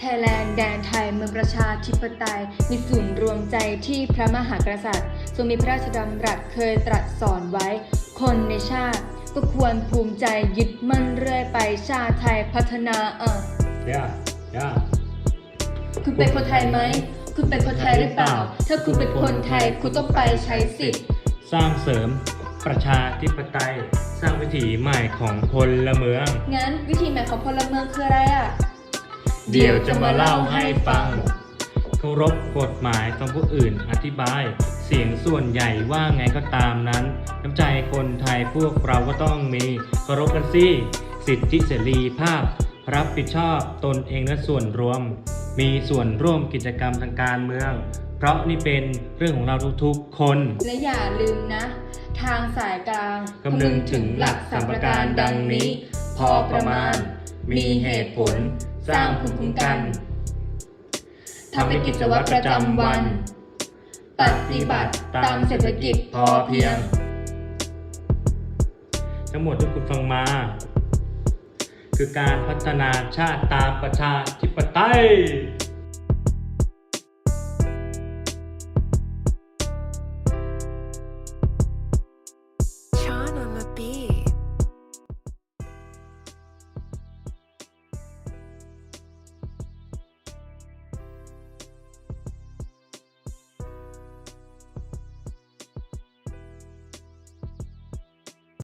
ไทยแลนด์แดนไทยเมืองประชาธิปไตย มีศูนย์รวมใจที่พระมหากษัตริย์ ทรงมีพระราชดำรัสเคยตรัสสอนไว้ คนในชาติก็ควรภูมิใจยึดมั่นเรื่อยไปชาติไทยพัฒนาเออย่าย่าคุณเป็นคนไทยไหม คุณเป็นคนไทยหรือเปล่า ถ้าคุณเป็นคนไทยคุณต้องไปใช้สิทธิ์ สร้างเสริมประชาธิปไตย สร้างวิถีใหม่ของพลเมือง งั้นวิธีใหม่ของพลเมืองคืออะไรอะ เดี๋ยวจะมาเล่าให้ฟัง เคารพกฎหมายฟังผู้อื่นอธิบาย เสียงส่วนใหญ่ว่าไงก็ตามนั้น น้ำใจคนไทยพวกเราก็ต้องมี เคารพกันสิสิทธิเสรีภาพ รับผิดชอบตนเองและส่วนรวม มีส่วนร่วมกิจกรรมทางการเมือง เพราะนี่เป็นเรื่องของเราทุกๆคน และอย่าลืมนะ ทางสายกลางคำนึงถึงหลักสามประการดังนี้ พอประมาณ มีเหตุผล สร้างภูมิคุ้มกันทำเป็นกิจวัตรประจำวัน ปฏิบัติตามเศรษฐกิจพอเพียง ทั้งหมดที่คุณฟังมา คือการพัฒนาชาติตามประชาธิปไตย